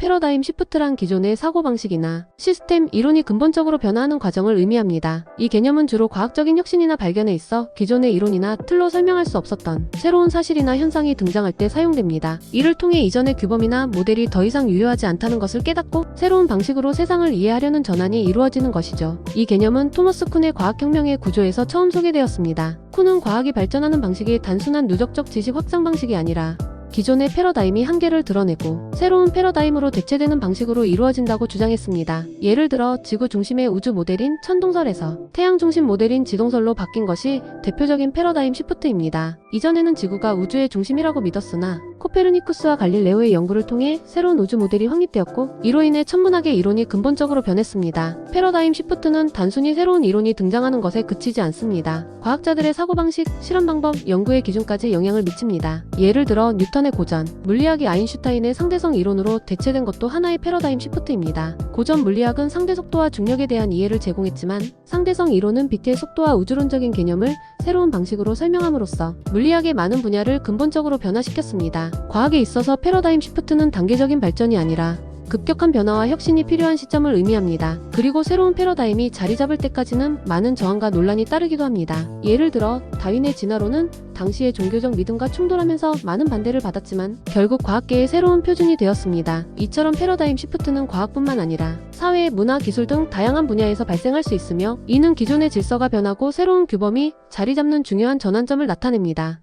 패러다임 시프트란 기존의 사고방식이나 시스템, 이론이 근본적으로 변화하는 과정을 의미합니다. 이 개념은 주로 과학적인 혁신이나 발견에 있어 기존의 이론이나 틀로 설명할 수 없었던 새로운 사실이나 현상이 등장할 때 사용됩니다. 이를 통해 이전의 규범이나 모델이 더 이상 유효하지 않다는 것을 깨닫고 새로운 방식으로 세상을 이해하려는 전환이 이루어지는 것이죠. 이 개념은 토머스 쿤의 과학혁명의 구조에서 처음 소개되었습니다. 쿤은 과학이 발전하는 방식이 단순한 누적적 지식 확장 방식이 아니라 기존의 패러다임이 한계를 드러내고 새로운 패러다임으로 대체되는 방식으로 이루어진다고 주장했습니다. 예를 들어 지구 중심의 우주 모델인 천동설에서 태양 중심 모델인 지동설로 바뀐 것이 대표적인 패러다임 시프트입니다. 이전에는 지구가 우주의 중심이라고 믿었으나 코페르니쿠스와 갈릴레오의 연구를 통해 새로운 우주 모델이 확립되었고 이로 인해 천문학의 이론이 근본적으로 변했습니다. 패러다임 시프트는 단순히 새로운 이론이 등장하는 것에 그치지 않습니다. 과학자들의 사고방식, 실험 방법, 연구의 기준까지 영향을 미칩니다. 예를 들어 뉴턴의 고전, 물리학이 아인슈타인의 상대성 이론으로 대체된 것도 하나의 패러다임 시프트입니다. 고전 물리학은 상대 속도와 중력에 대한 이해를 제공했지만 상대성 이론은 빛의 속도와 우주론적인 개념을 새로운 방식으로 설명함으로써 물리학의 많은 분야를 근본적으로 변화시켰습니다. 과학에 있어서 패러다임 시프트는 단계적인 발전이 아니라 급격한 변화와 혁신이 필요한 시점을 의미합니다. 그리고 새로운 패러다임이 자리 잡을 때까지는 많은 저항과 논란이 따르기도 합니다. 예를 들어 다윈의 진화론은 당시의 종교적 믿음과 충돌하면서 많은 반대를 받았지만 결국 과학계의 새로운 표준이 되었습니다. 이처럼 패러다임 시프트는 과학뿐만 아니라 사회, 문화, 기술 등 다양한 분야에서 발생할 수 있으며 이는 기존의 질서가 변하고 새로운 규범이 자리 잡는 중요한 전환점을 나타냅니다.